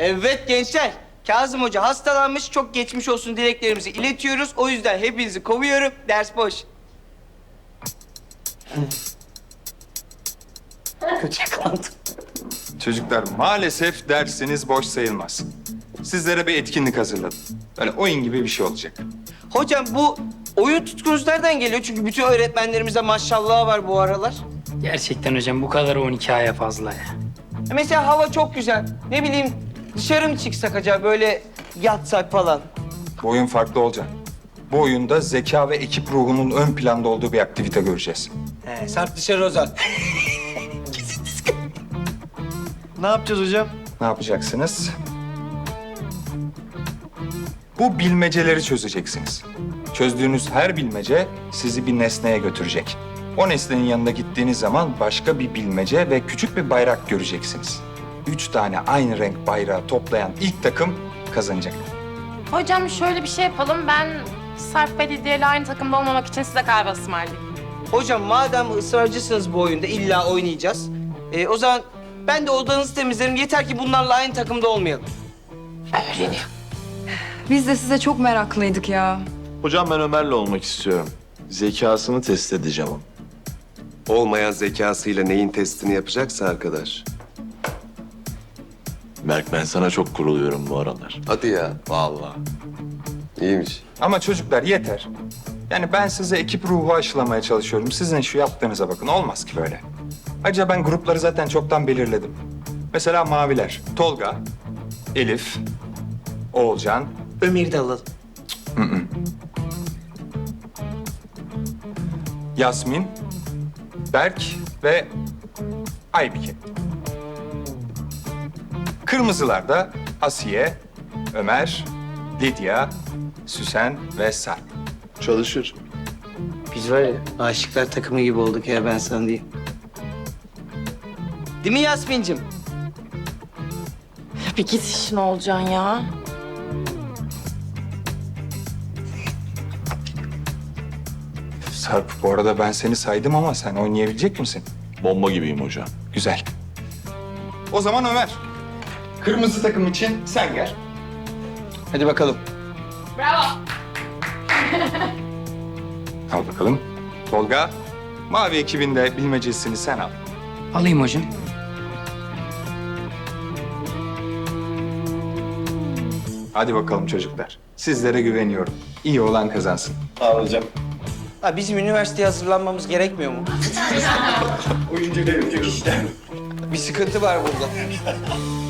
Evet gençler. Kazım Hoca hastalanmış. Çok geçmiş olsun dileklerimizi iletiyoruz. O yüzden hepinizi kovuyorum. Ders boş. Köçeklandım. Çocuklar maalesef dersiniz boş sayılmaz. Sizlere bir etkinlik hazırladım. Böyle oyun gibi bir şey olacak. Hocam bu oyun tutkunuz nereden geliyor? Çünkü bütün öğretmenlerimizde maşallah var bu aralar. Gerçekten hocam bu kadar 12 aya fazla ya. Mesela hava çok güzel. Ne bileyim dışarı mı çıksak acaba böyle yatsak falan? Bu oyun farklı olacak. Bu oyunda zeka ve ekip ruhunun ön planda olduğu bir aktivite göreceğiz. He, Sarp dışarı Ozan. Ne yapacağız hocam? Ne yapacaksınız? Bu bilmeceleri çözeceksiniz. Çözdüğünüz her bilmece sizi bir nesneye götürecek. O nesnenin yanına gittiğiniz zaman başka bir bilmece ve küçük bir bayrak göreceksiniz. Üç tane aynı renk bayrağı toplayan ilk takım kazanacak. Hocam şöyle bir şey yapalım. Ben Sarp ve Lidya ile aynı takımda olmamak için size kahve ısmarlayayım. Hocam madem ısrarcısınız bu oyunda illa oynayacağız. e, o zaman ben de odanızı temizlerim. Yeter ki bunlarla aynı takımda olmayalım. Biz de size çok meraklıydık ya. Hocam ben Ömer'le olmak istiyorum. Zekasını test edeceğim onu. Olmayan zekasıyla neyin testini yapacaksa arkadaş. Berk ben sana çok kuruluyorum bu aralar. Hadi ya. Vallahi. İyiymiş. Ama çocuklar yeter. Yani ben size ekip ruhu aşılamaya çalışıyorum. Sizin şu yaptığınıza bakın. Olmaz ki böyle. Ayrıca ben grupları zaten çoktan belirledim. Mesela maviler. Tolga, Elif, Oğulcan, Ömer'i de alalım. Yasmin, Berk ve Aybike. Kırmızılarda Asiye, Ömer, Lidya, Süsen ve Sarp. Çalışır. Biz var ya aşıklar takımı gibi olduk ya ben sana diyeyim. Değil mi Yasmin'cim? Bir git işin olacaksın ya. Sarp bu arada ben seni saydım ama sen oynayabilecek misin? Bomba gibiyim hocam. Güzel. O zaman Ömer. Kırmızı takım için sen gel. Hadi bakalım. Bravo. Al bakalım. Tolga, mavi ekibinde bilmecesini sen al. Alayım hocam. Hadi bakalım çocuklar. Sizlere güveniyorum. İyi olan kazansın. Ha, bizim üniversiteye hazırlanmamız gerekmiyor mu? Oyuncu gelecek işte. Bir sıkıntı var burada.